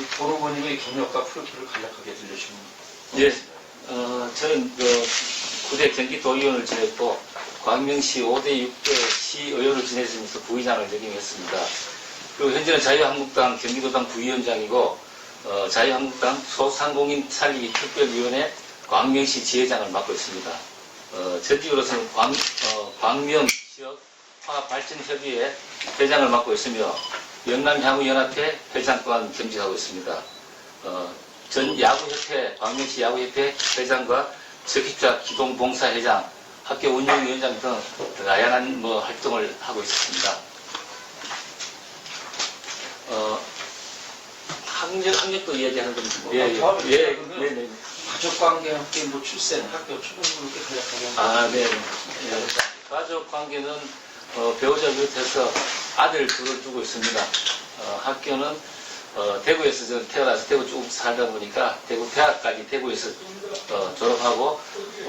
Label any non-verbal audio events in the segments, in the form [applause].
우리 도로버님의 경력과 프로필을 간략하게 들려주시면 예, 어, 저는 그 구대 경기도의원을 지냈고 광명시 5대 6대 시의원을 지내면서 부의장을 역임했습니다. 그리고 현재는 자유한국당 경기도당 부위원장이고 어, 자유한국당 소상공인 살리기 특별위원회 광명시 지회장을 맡고 있습니다. 어, 전직으로서는 광, 어, 광명 지역 화발전협의회 회장을 맡고 있으며 영남향후연합회 회장 또한 겸직하고 있습니다. 어, 전 야구협회, 광명시 야구협회 회장과 적입자 기동봉사회장, 학교 운영위원장 등 다양한 뭐 활동을 하고 있습니다. 어, 학력, 학력도 이야기하는 건, 예, 예, 다음에 예, 그러면 네, 네. 가족관계 함께 뭐 출생, 학교, 초등부 이렇게 간략하게 아, 네. 예. 가족 관계는 어, 배우자 비롯해서 아들 둘을 두고 있습니다. 어, 학교는 어, 대구에서 저 태어나서 대구 쭉 살다 보니까 대구 대학까지 대구에서 어, 졸업하고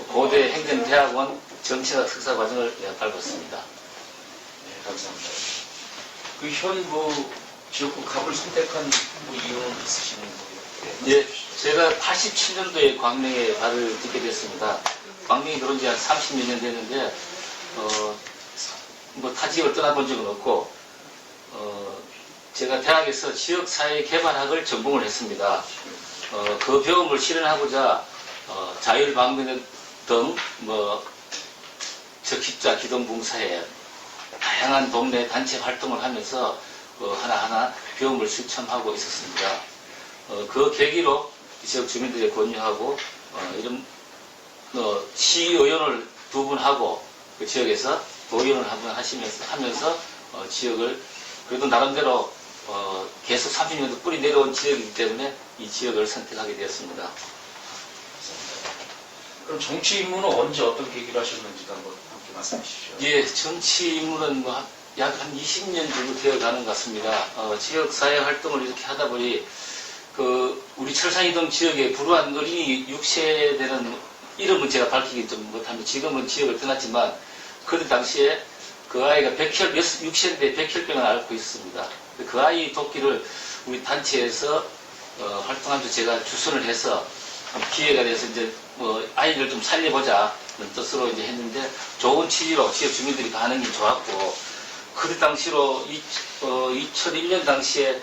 고대 행정대학원 정치학 석사 과정을 예, 밟았습니다. 네, 감사합니다. 그 현 뭐 지역구 갑을 선택한 뭐 이유는 있으시는 거예요? 예, 제가 87년도에 광명에 발을 딛게 됐습니다. 광명에 들어온 지한 30몇 년 됐는데, 어, 뭐타 지역을 떠나본 적은 없고, 어, 제가 대학에서 지역사회 개발학을 전공을 했습니다. 어, 그 배움을 실현하고자 어, 자율방면 등 뭐, 적십자 기동봉사에 다양한 동네 단체 활동을 하면서 어, 하나하나 배움을 실천하고 있었습니다. 어, 그 계기로 이 지역 주민들에 권유하고 어, 이런 어, 시의원을 두 분 하고 그 지역에서 도의원을 한분 하시면서 하면서 어, 지역을 그래도 나름대로 어, 계속 30년도 뿌리 내려온 지역이기 때문에 이 지역을 선택하게 되었습니다. 그럼 정치 입문은 언제 어떤 계기로 하셨는지도 한번 함께 말씀해 주시죠. 예, 정치 인물은 뭐약한 20년 정도 되어 가는 것 같습니다. 어, 지역 사회 활동을 이렇게 하다 보니 그 우리 철산이동 지역에 불우한 어린이 6세대는 이름은 제가 밝히기 좀 못하면 지금은 지역을 떠났지만 그 당시에 그 아이가 백혈, 6세대 백혈병을 앓고 있습니다. 그 아이 돕기를 우리 단체에서 어, 활동하면서 제가 주선을 해서 기회가 돼서 이제 뭐 아이를 좀 살려보자 는 뜻으로 이제 했는데 좋은 취지로 지역 주민들이 반응이 좋았고 그 당시로 이, 어, 2001년 당시에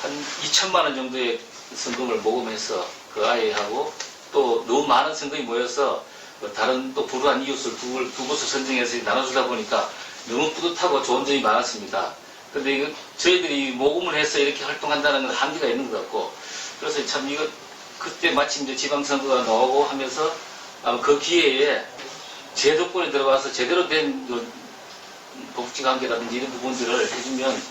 한 2천만 원 정도의 성금을 모금해서 그 아이하고 또 너무 많은 성금이 모여서 그 다른 또 불우한 이웃을 두, 곳- 두 곳을 선정해서 나눠주다 보니까 너무 뿌듯하고 좋은 점이 많았습니다. 근데 이거 저희들이 모금을 해서 이렇게 활동한다는 건 한계가 있는 것 같고 그래서 참 이거 그때 마침 이제 지방선거가 나오고 하면서 그 기회에 제 덕분에 들어가서 제대로 된그 복지관계라든지 이런 부분들을 해주면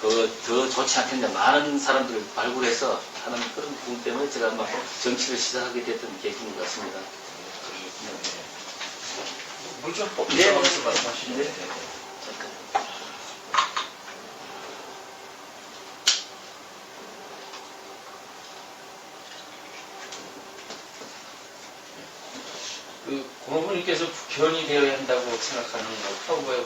그더 좋지 않겠냐 많은 사람들을 발굴해서 하는 그런 부분 때문에 제가 아마 정치를 시작하게 됐던 계기인 것 같습니다. 물좀 네. 뽑으셔서 말씀하시죠. 네. 네. 잠깐. 그 고노부님께서 국회의원이 되어야 한다고 생각하는 뭐 후보의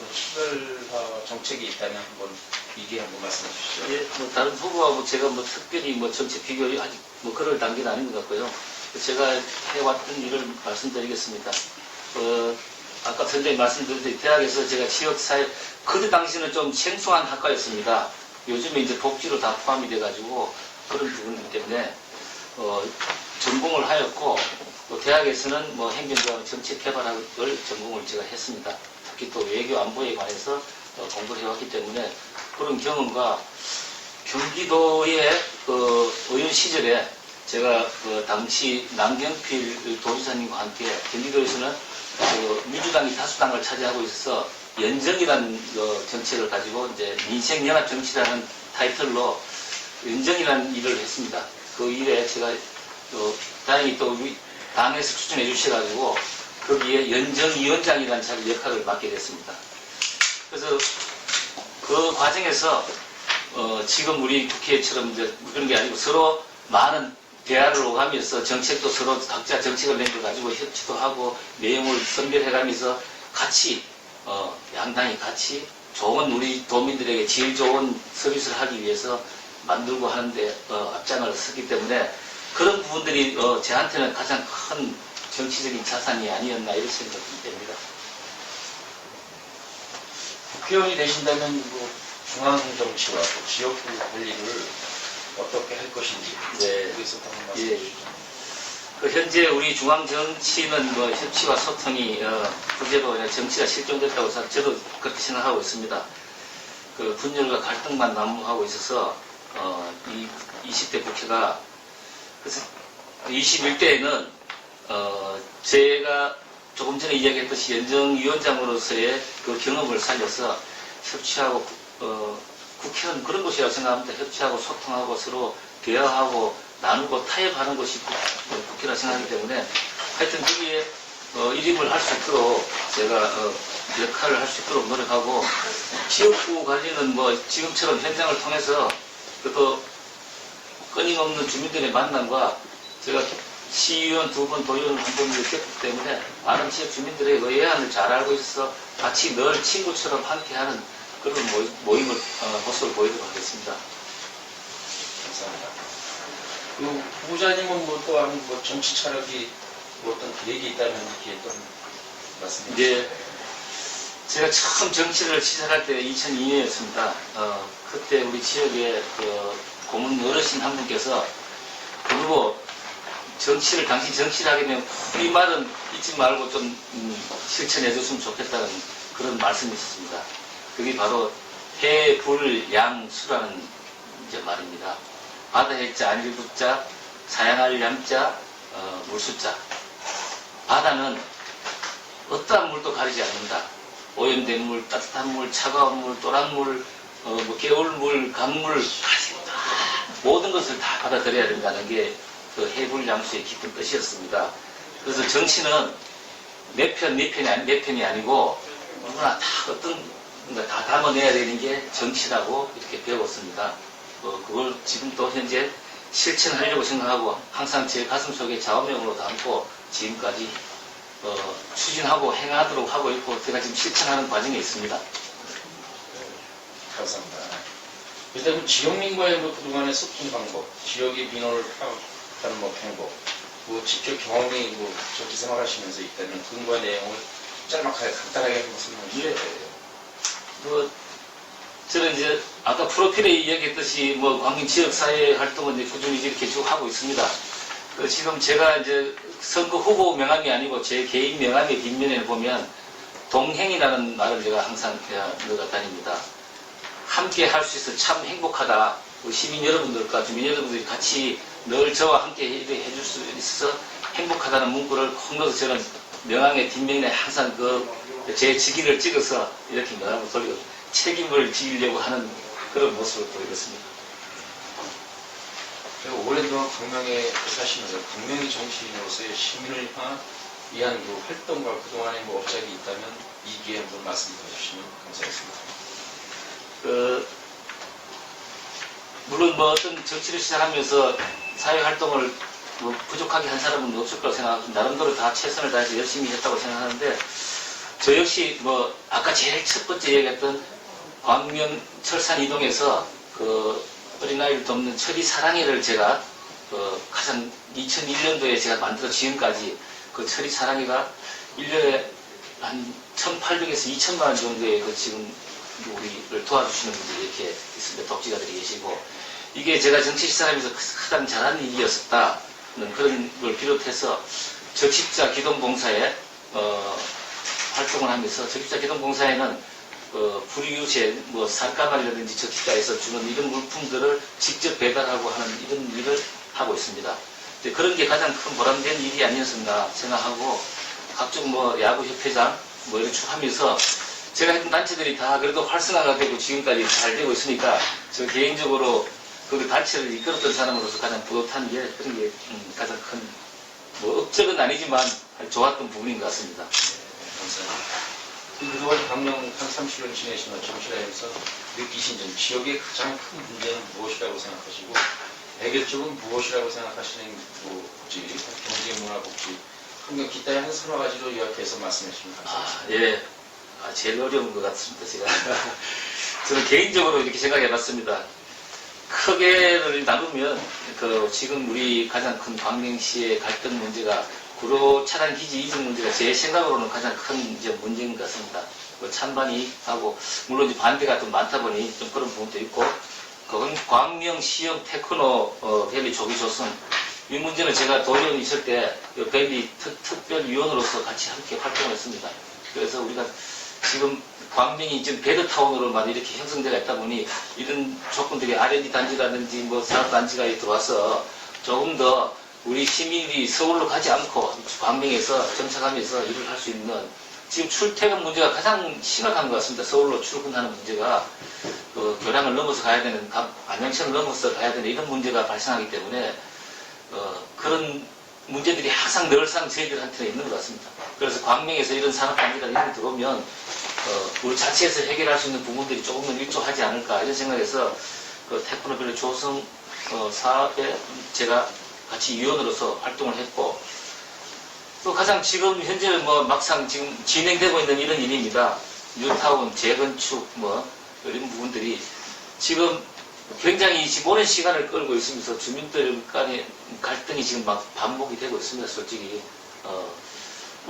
뭐 정책이 있다면 한번 미리 한번 말씀해 주시죠. 예, 뭐 다른 후보하고 제가 뭐 특별히 뭐 정책 비교를 아직 뭐 그럴 단계는 아닌 것 같고요. 제가 해왔던 일을 말씀드리겠습니다. 어, 아까 선생님 말씀드렸듯이 대학에서 제가 지역사회, 그때 당시는 좀 생소한 학과였습니다. 요즘에 이제 복지로 다 포함이 돼가지고 그런 부분이기 때문에 어, 전공을 하였고 또 대학에서는 뭐 행정과 정책 개발학을 전공을 제가 했습니다. 특히 또 외교 안보에 관해서 어, 공부를 해왔기 때문에 그런 경험과 경기도의 그 의원 시절에 제가 그 당시 남경필 도지사님과 함께 경기도에서는 그 민주당이 다수당을 차지하고 있어서 연정이라는 그 정책을 가지고 이제 민생연합 정치라는 타이틀로 연정이라는 일을 했습니다. 그 일에 제가 또 다행히 또 당에서 추천해 주셔가지고 거기에 연정위원장이라는 자리 역할을 맡게 됐습니다. 그래서 그 과정에서 어, 지금 우리 국회처럼 이제 그런 게 아니고 서로 많은 대화를 오가면서 정책도 서로 각자 정책을 낸 걸 가지고 협치도 하고 내용을 선별해가면서 같이 어, 양당이 같이 좋은 우리 도민들에게 제일 좋은 서비스를 하기 위해서 만들고 하는데 어, 앞장을 서기 때문에 그런 부분들이 어, 저한테는 가장 큰 정치적인 자산이 아니었나 이런 생각이 됩니다. 국회의원이 되신다면 뭐 중앙 정치와 또 지역구 관리를 어떻게 할 것인지 네. 여기서 한번 예. 말씀해 주시죠. 그 현재 우리 중앙 정치는 뭐 협치와 소통이 어, 부재로 그냥 정치가 실종됐다고 사- 저도 그렇게 생각하고 있습니다. 그 분열과 갈등만 난무하고 있어서 어, 이 20대 국회가 그래서 21대에는 어, 제가 조금 전에 이야기했듯이 연정위원장으로서의 그 경험을 살려서 협치하고 어, 국회는 그런 곳이라고 생각합니다. 협치하고 소통하고 서로 대화하고 나누고 타협하는 어, 국회라 생각하기 때문에 하여튼 거기에 어, 일임을 할 수 있도록 제가 어, 역할을 할 수 있도록 노력하고 지역구 관리는 뭐 지금처럼 현장을 통해서 그또 끊임없는 주민들의 만남과 제가 시의원 두 번, 도의원 한 번을 겪기 때문에 많은 지역 주민들의 의해안을 잘 알고 있어서 같이 늘 친구처럼 함께하는 그런 모임, 모임 을 어, 모습을 보이도록 하겠습니다. 감사합니다. 그 부부장님은 뭐 또한 뭐 정치 차력이 뭐 어떤 계획이 있다면 이렇게 또 말씀해 주시죠. 이제 제가 처음 정치를 시작할 때 2002년이었습니다. 어, 그때 우리 지역에 그 고문 어르신 한 분께서 그리고 정치를 당신 정치를 하게 되면 이 말은 잊지 말고 좀 음, 실천해 줬으면 좋겠다는 그런 말씀이 있었습니다. 그게 바로 해불양수라는 이제 말입니다. 바다 해자 안일부자 사양할 양자 어, 물수자 바다는 어떠한 물도 가리지 않는다. 오염된 물, 따뜻한 물, 차가운 물, 또란 물, 어, 뭐 개울물, 강물, 모든 것을 다 받아들여야 된다는 게 그 해불양수의 깊은 뜻이었습니다. 그래서 정치는 내 편, 네 편이, 아니- 내 편이 아니고 누구나 다 어떤 뭔가 다 담아내야 되는 게 정치라고 이렇게 배웠습니다. 어, 그걸 지금도 현재 실천하려고 생각하고 항상 제 가슴 속에 좌우명으로 담고 지금까지 어, 추진하고 행하도록 하고 있고 제가 지금 실천하는 과정에 있습니다. 감사합니다. 그다음 지역민과의 뭐 그동안의 소통 방법, 지역의 민원을 파악하는 뭐 방법, 뭐 직접 경험이 뭐 정치 생활하시면서 있다면 근거 내용을 짤막하게 간단하게 한번 설명해 주시죠. 예. 뭐 저는 이제 아까 프로필에 이야기했듯이 뭐 광진 지역 사회 활동은 이제 꾸준히 이렇게 쭉 하고 있습니다. 그 지금 제가 이제 선거 후보 명함이 아니고 제 개인 명함의 뒷면에 보면 동행이라는 말을 제가 항상 넣어 다닙니다. 함께 할 수 있어 참 행복하다. 우리 시민 여러분들과 주민 여러분들이 같이 늘 저와 함께 해줄 수 있어서 행복하다는 문구를 콕 넣어서 저는 명함의 뒷면에 항상 그 제 직인을 찍어서 이렇게 명함을 돌리고 책임을 지려고 하는 그런 모습을. 제가 오랜동안 광명에 사시면서 광명의 정치인으로서의 시민을 향한 위한 그 활동과 그동안의 뭐 업적이 있다면 이 기회에 한번 말씀해 주시면 감사하겠습니다. 그 물론 뭐 어떤 정치를 시작하면서 사회 활동을 뭐 부족하게 한 사람은 없을 거라고 생각하고 나름대로 다 최선을 다해서 열심히 했다고 생각하는데 저 역시 뭐 아까 제일 첫 번째 얘기했던 광명 철산 이동에서 그 어린아이를 돕는 철이 사랑이를 제가 그 가장 2001년도에 제가 만들어 지금까지 그 철이 사랑이가 1년에 한 1,800에서 2천만 원 정도의 그 지금 우리를 도와주시는 분들이 이렇게 있습니다. 독지가들이 계시고 이게 제가 정치 시사하면서 가장 잘하는 일이었었다는 그런 걸 비롯해서 적십자 기동봉사에 어, 활동을 하면서 적십자 기동봉사에는 어, 불이웃에 뭐 쌀가마리라든지 적십자에서 주는 이런 물품들을 직접 배달하고 하는 이런 일을 하고 있습니다. 그런 게 가장 큰 보람된 일이 아니었었나 생각하고 각종 뭐 야구협회장 뭐 이렇게 쭉 하면서 제가 했던 단체들이 다 그래도 활성화가 되고 지금까지 잘 되고 있으니까 저 개인적으로 그 단체를 이끌었던 사람으로서 가장 뿌듯한 게 그런 게 음, 가장 큰 뭐 업적은 아니지만 좋았던 부분인 것 같습니다. 감사합니다. 그 그동안 광명 한 30년 지내시면 정치라에서 느끼신 점, 지역의 가장 큰 문제는 무엇이라고 생각하시고 해결 쪽은 무엇이라고 생각하시는 뭐 복지, 경제, 문화, 복지, 환경 기타의 한 서너 가지로 요약해서 말씀해 주시면 아, 감사하겠습니다. 예. 아, 제일 어려운 것 같습니다, 제가. [laughs] 저는 개인적으로 이렇게 생각해 봤습니다. 크게를 나누면 그 지금 우리 가장 큰 광명시의 갈등 문제가 구로 차량 기지 이전 문제가 제 생각으로는 가장 큰 이제 문제인 것 같습니다. 그 찬반이 하고 물론 이제 반대가 좀 많다 보니 좀 그런 부분도 있고 그건 광명 시형 테크노 어, 밸리 조기 조성 이 문제는 제가 도의원 있을 때이 밸리 특, 특별위원으로서 같이 함께 활동했습니다. 그래서 우리가 지금 광명이 지금 베드타운으로만 이렇게 형성되어 있다 보니 이런 조건들이 R&D 단지라든지 뭐 산업 단지가 들어와서 조금 더 우리 시민이 서울로 가지 않고 광명에서 정착하면서 일을 할 수 있는 지금 출퇴근 문제가 가장 심각한 것 같습니다. 서울로 출근하는 문제가 그 교량을 넘어서 가야 되는 감- 안양시를 넘어서 가야 되는 이런 문제가 발생하기 때문에 어, 그런 문제들이 항상 늘상 저희들한테 있는 것 같습니다. 그래서 광명에서 이런 산업단지가 이런 게 들어오면 어, 우리 자체에서 해결할 수 있는 부분들이 조금은 일조하지 않을까 이런 생각에서 그 테크노빌의 조성 어, 사업에 제가 같이 위원으로서 활동을 했고 또 가장 지금 현재 뭐 막상 지금 진행되고 있는 이런 일입니다. 뉴타운 재건축 뭐 이런 부분들이 지금 굉장히 지금 오랜 시간을 끌고 있으면서 주민들 간의 갈등이 지금 막 반복이 되고 있습니다. 솔직히 어,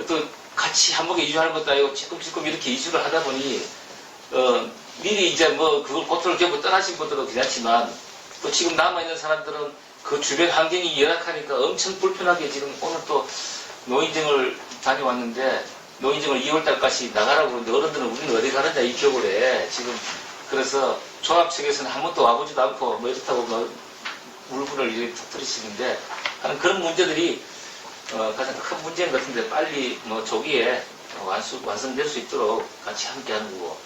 또 같이 한복에 이주하는 것도 아니고 조금조금 이렇게 이주를 하다 보니 어, 미리 이제 뭐 그걸 고통을 겪고 떠나신 분들도 괜찮지만 또 지금 남아있는 사람들은 그 주변 환경이 열악하니까 엄청 불편하게 지금 오늘 또 노인정을 다녀왔는데 노인정을 2월달까지 나가라고 그러는데 어른들은 우리는 어디 가느냐 이 겨울에. 지금 그래서 종합 측에서는 한 번도 와보지도 않고 뭐 이렇다고 뭐 이렇게 터뜨리시는데 하는 그런 문제들이 어, 가장 큰 문제인 것 같은데 빨리 뭐 조기에 어, 완수, 완성될 수 있도록 같이 함께 하는 거고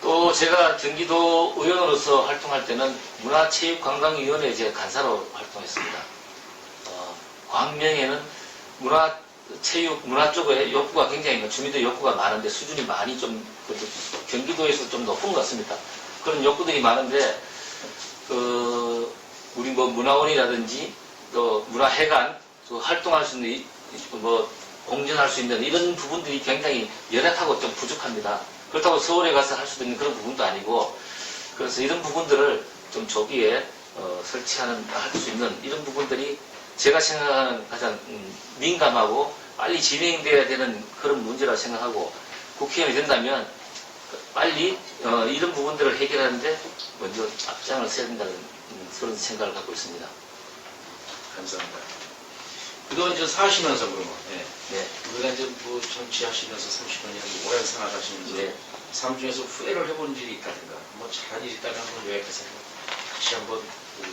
또 제가 경기도 의원으로서 활동할 때는 문화체육관광위원회 제 간사로 활동했습니다. 어, 광명에는 문화 체육 문화 쪽에 욕구가 굉장히 많- 주민들 욕구가 많은데 수준이 많이 좀 경기도에서 좀 높은 것 같습니다. 그런 욕구들이 많은데 그 우리 뭐 문화원이라든지 또 문화회관 또 활동할 수 있는 이- 뭐 공존할 수 있는 이런 부분들이 굉장히 열악하고 좀 부족합니다. 그렇다고 서울에 가서 할 수도 있는 그런 부분도 아니고 그래서 이런 부분들을 좀 조기에 어, 설치하는 할 수 있는 이런 부분들이 제가 생각하는 가장 음, 민감하고 빨리 진행돼야 되는 그런 문제라고 생각하고 국회의원이 된다면 빨리 어, 이런 부분들을 해결하는데 먼저 앞장을 서야 된다는 음, 그런 생각을 갖고 있습니다. 감사합니다. 그동안 이제 사시면서 그러면 예. 네, 우리가 이제 뭐 정치하시면서 30년이나 오랜 생활하시면서 네. 삶 중에서 후회를 해본 일이 있다든가 뭐 잘한 일이 있다면 한번 요약해서 같이 한번 보고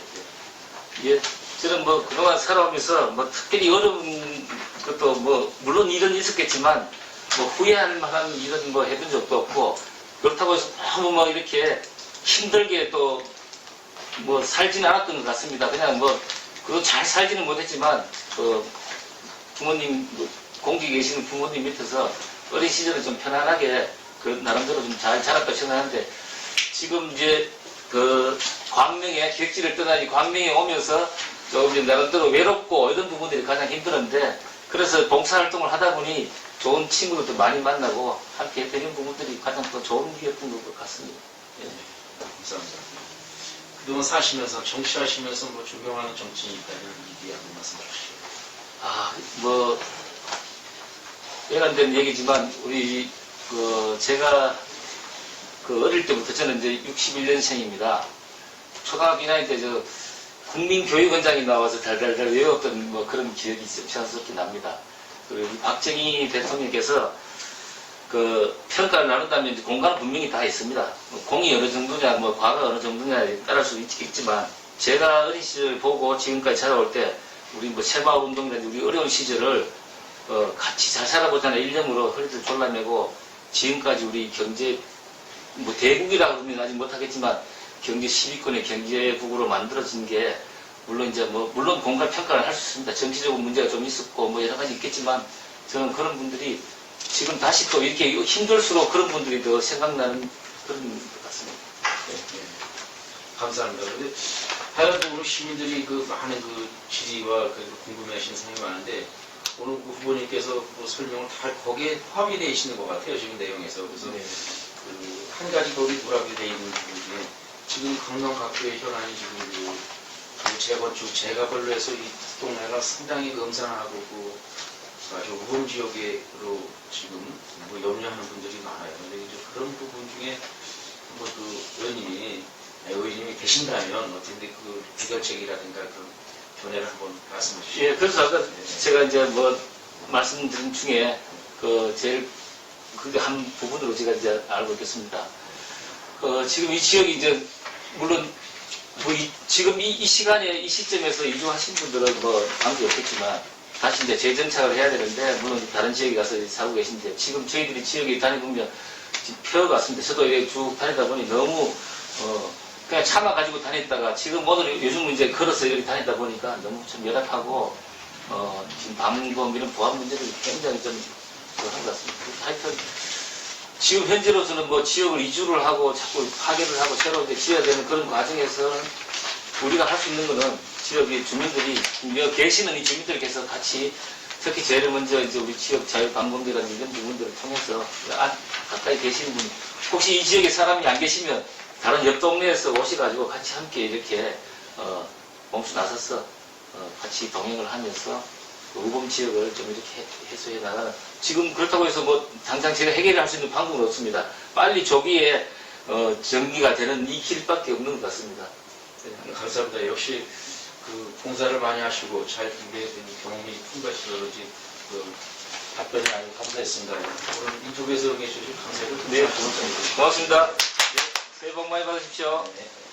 예, 저는 뭐 그동안 살아오면서 뭐 특별히 어려운 것도 뭐 물론 일은 있었겠지만 뭐 후회할 만한 일은 뭐 해본 적도 없고 그렇다고 해서 너무 뭐 이렇게 힘들게 또 뭐 살지는 않았던 것 같습니다. 그냥 뭐 그거 잘 살지는 못했지만 그 부모님 뭐 공기 계시는 부모님 밑에서 어린 시절에 좀 편안하게 그 나름대로 좀 잘 자랐다고 생각하는데 지금 이제 그 광명에 객지를 떠나니 광명에 오면서 조금 이제 나름대로 외롭고 이런 부분들이 가장 힘들었는데 그래서 봉사활동을 하다 보니 좋은 친구들도 많이 만나고 함께 했던 부분들이 가장 더 좋은 일이었던 것 같습니다. 예. 감사합니다. 그동안 사시면서 정치하시면서 뭐 존경하는 정치인이 있다면 이기 한번 말씀 주시죠. 아, 뭐, 일관된 얘기지만, 우리, 그, 제가, 그, 어릴 때부터 저는 이제 61년생입니다. 초등학교 1학년 때 저, 국민교육원장이 나와서 달달달 외웠던 뭐 그런 기억이 자연스럽게 납니다. 그리고 박정희 대통령께서 그 평가를 나눈다면 공간은 분명히 다 있습니다. 뭐 공이 어느 정도냐, 뭐 과가 어느 정도냐에 따를 수 있, 있지만 제가 어린 시절 보고 지금까지 자라올 때 우리 뭐 새마을 운동이라든지 우리 어려운 시절을 어, 같이 잘 살아보자는 일념으로 허리를 졸라매고 지금까지 우리 경제 뭐 대국이라고 하면 아직 못하겠지만 경제 10위권의 경제국으로 만들어진 게 물론 이제 뭐 물론 공간 평가를 할 수 있습니다. 정치적인 문제가 좀 있었고 뭐 여러 가지 있겠지만 저는 그런 분들이 지금 다시 또 이렇게 힘들수록 그런 분들이 더 생각나는 그런 것 같습니다. 예. 감사합니다. 근데 하여튼 우리 시민들이 그 많은 그 질의와 그 궁금해하시는 사항이 많은데 오늘 그 후보님께서 그 설명을 다 거기에 포함이 되어 있는 것 같아요. 지금 내용에서. 그래서 네. 그 한 가지 거기 누락이 되어 있는 부분 중에 지금 강남 각도의 현안이 지금 그, 그 재건축, 재가벌로 해서 이 동네가 상당히 음산하고 그 아주 우범 지역으로 지금 뭐 염려하는 분들이 많아요. 근데 이제 그런 부분 중에 뭐그 의원님이 의원님이 계신다면 어떻게 그 해결책이라든가 그 견해를 한번 말씀해 주시죠. 예, 그래서 아까 네. 제가 이제 뭐 말씀드린 중에 그 제일 그게 한 부분으로 제가 이제 알고 있겠습니다. 그 지금 이 지역이 이제 물론 뭐 이- 지금 이, 이 시간에 이 시점에서 이주하신 분들은 뭐 관계 없겠지만 다시 이제 재정착을 해야 되는데 물론 다른 지역에 가서 살고 계신데 지금 저희들이 지역에 다니보면 지금 펴 같습니다. 저도 이렇게 쭉 다니다 보니 너무 어 그냥 차만 가지고 다녔다가 지금 오늘 요즘 이제 걸어서 이렇게 다니다 보니까 너무 좀 열악하고 어 지금 방범 이런 보안 문제를 굉장히 좀 그런 것 같습니다. 하여튼 지금 현재로서는 뭐 지역을 이주를 하고 자꾸 파괴를 하고 새로 이제 지어야 되는 그런 과정에서는 우리가 할 수 있는 거는 지역의 주민들이 여기 계시는 이 주민들께서 같이 특히 제일 먼저 이제 우리 지역 자유방범대라는 이런 부분들을 통해서 아, 가까이 계시는 분 혹시 이 지역에 사람이 안 계시면 다른 옆 동네에서 오셔가지고 같이 함께 이렇게 어, 몸수 나서서 어, 같이 동행을 하면서 그 우범 지역을 좀 이렇게 해- 해소해 나가는 지금 그렇다고 해서 뭐 당장 제가 해결할 수 있는 방법은 없습니다. 빨리 조기에 어, 정리가 되는 이 길밖에 없는 것 같습니다. 네, 감사합니다. 역시 그 봉사를 많이 하시고 잘 준비된 경험이 풍부하셔서 그런지 그 답변이 아주 감사했습니다. 오늘 인터뷰에서 응해주셔서 감사드립니다. 네, 고맙습니다. 네, 새해 복 많이 받으십시오. 네.